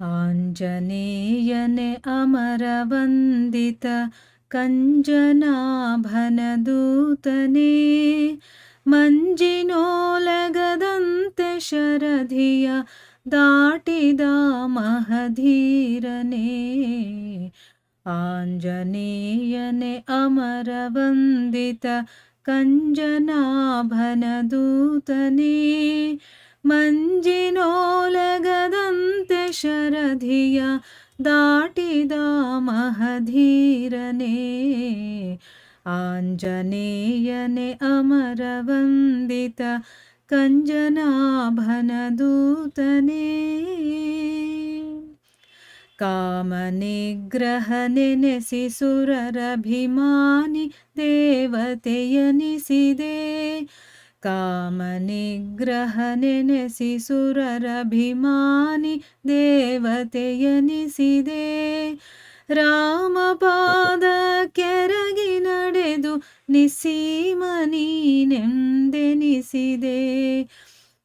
ಆಂಜನೇಯನೆ ಅಮರವಂದಿತ ಕಂಜನಾಭನದೂತನೇ ಮಂಜಿನೋಲಗದಂತೆ ಶರಧಿಯ ದಾಟಿದ ಮಹಧೀರನೇ ಆಂಜನೇಯನೆ ಅಮರವಂದಿತ ಕಂಜನಾಭನದೂತನೇ ಮಂಜಿನೋಲಗದಂತೆ ಶರಧಿಯ ದಾಟಿದ ಮಹಧೀರನೇ ಆಂಜನೇಯನೆ ಅಮರವಂದಿತ ಕಂಜನಾಭನದೂತನೇ ಕಾಮನಿಗ್ರಹ ನೆನೆಸಿ ಸುರರಭಿಮಾನಿ ದೇವತೆಯನಿಸಿದೆ. ಕಾಮನಿಗ್ರಹ ನೆನೆಸಿ ಸುರರಭಿಮಾನಿ ದೇವತೆಯನಿಸಿದೆ. ರಾಮಪಾದ ಕೆರಗಿ ನಡೆದು ನಿಸೀಮನೀನೆಂದೆನಿಸಿದೆ.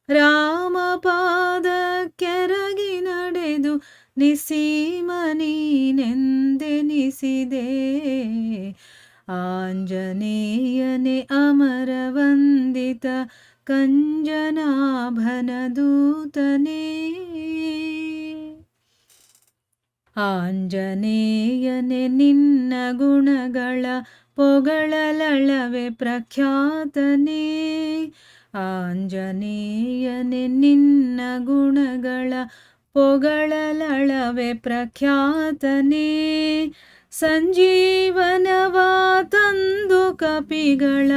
ರಾಮಪಾದ ಕೆರಗಿ ನಡೆದು ನಿಸೀಮನೀನೆಂದೆನಿಸಿದೆ. ಆಂಜನೇಯನೆ ಅಮರವಂದಿತ ಕಂಜನಾಭನದೂತನೇ. ಆಂಜನೇಯನೆ ನಿನ್ನ ಗುಣಗಳ ಪೊಗಳಲಳವೆ ಪ್ರಖ್ಯಾತನೇ. ಆಂಜನೇಯನೆ ನಿನ್ನ ಗುಣಗಳ ಪೊಗಳಲಳವೆ ಪ್ರಖ್ಯಾತನೇ. ಸಂಜೀವನವ ತಂದು ಕಪಿಗಳ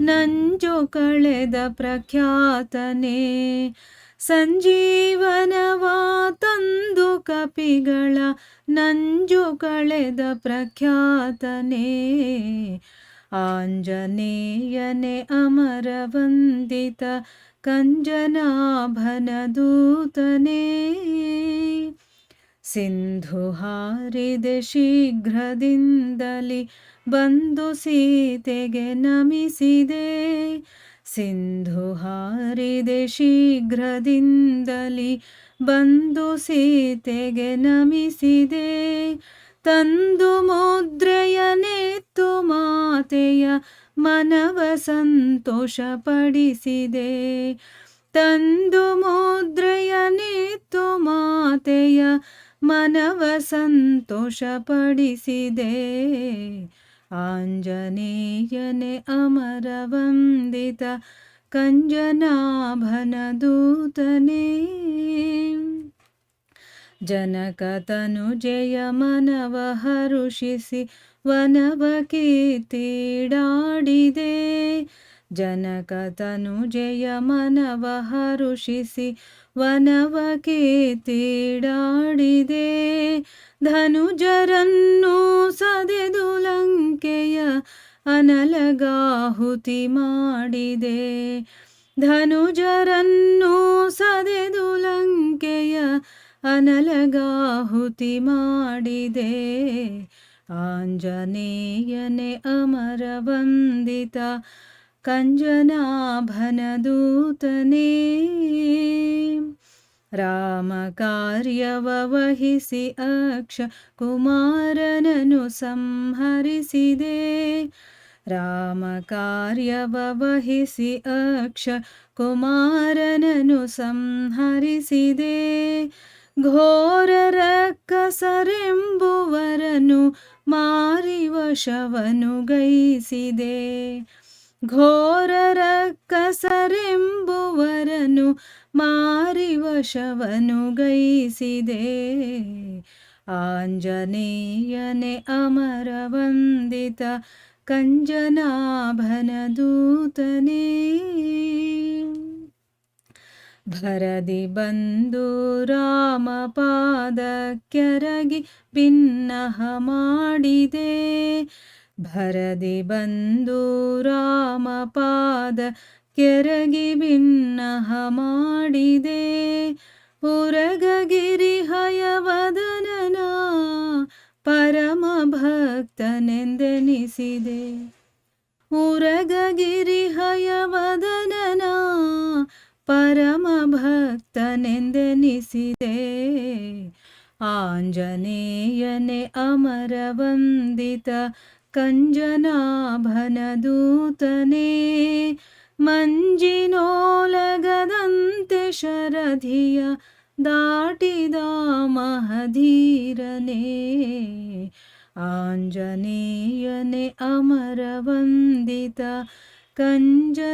ನಂಜು ಕಳೆದ ಪ್ರಖ್ಯಾತನೇ. ಸಂಜೀವನವ ತಂದು ಕಪಿಗಳ ನಂಜು ಕಳೆದ ಪ್ರಖ್ಯಾತನೇ. ಆಂಜನೇಯನೆ ಅಮರವಂದಿತ ಕಂಜನಾಭನದೂತನೇ ಸಿಂಧು ಹಾರಿದೆ ಶೀಘ್ರದಿಂದಲಿ ಬಂದು ಸೀತೆಗೆ ನಮಿಸಿದೆ. ಸಿಂಧು ಹಾರಿದೆ ಶೀಘ್ರದಿಂದಲಿ ಬಂದು ಸೀತೆಗೆ ನಮಿಸಿದೆ. ತಂದು ಮುದ್ರೆಯ ನೇತು ಮಾತೆಯ ಮನವ ಸಂತೋಷಪಡಿಸಿದೆ ತಂದು ಮುದ್ರೆಯ ನೇತು ಮಾತೆಯ ಮನವ ಸಂತೋಷಪಡಿಸಿದೆ. ಆಂಜನೇಯನೆ ಅಮರವಂದಿತ ಜನಕ ಜನಕತನು ಜಯ ಮನವ ಹರುಷಿಸಿ ವನವ ಕೀರ್ತಿಡಾಡಿದೆ. ಜನಕತನು ಜಯ ಮನವ ಹರುಷಿಸಿ, ವನವ ಕೀರ್ತಿಡಾಡಿದೆ ಧನುಜರನ್ನು ಸದೆದು ಲಂಕೆಯ ಅನಲಗಾಹುತಿ ಮಾಡಿದೆ. ಧನುಜರನ್ನು ಸದೆದು ಲಂಕೆಯ ಅನಲಗಾಹುತಿ ಮಾಡಿದೆ. ಆಂಜನೇಯನೆ ಅಮರವಂದಿತ ಕಂಜನಾಭನದೂತನೇ ರಾಮ ವಹಿಸಿ ಅಕ್ಷ ಕುಮಾರನನು ಸಂಹರಿಸಿದೆ. ರಾಮ ವಹಿಸಿ ಅಕ್ಷ ಕುಮಾರನನು ಸಂಹರಿಸಿದೆ. ಘೋರ ಕಸರೆಂಬುವರನು ಮಾರಿ ವಶವನು ಗೈಸಿದೆ ಘೋರರ ಕಸರೆಂಬುವರನು ಮಾರಿ ವಶವನು ಗೈಸಿದೆ. ಆಂಜನೇಯನೆ ಅಮರ ವಂದಿತ ಕಂಜನಾಭನ ದೂತನೇ ಭರದಿ ಬಂದು ರಾಮ ಪಾದಕ್ಕೆರಗಿ ಭಿನ್ನಹ ಮಾಡಿದೆ. ಭರದಿ ಬಂದು ರಾಮಪಾದ ಕೆರಗಿ ಭಿನ್ನಹ ಮಾಡಿದೆ. ಉರಗಗಿರಿ ಹಯವದನನ ಪರಮ ಭಕ್ತನೆಂದೆನಿಸಿದೆ. ಉರಗಗಿರಿ ಹಯವದನನ ಪರಮ ಭಕ್ತನೆಂದೆನಿಸಿದೆ. ಆಂಜನೇಯನೆ ಅಮರವಂದಿತ कञ्जनाभनदूतने मञ्जिनोलगदन्ते शरधिय दाटिदा महधीरने आञ्जनेयने अमरवन्दित कञ्जनाभनदूतने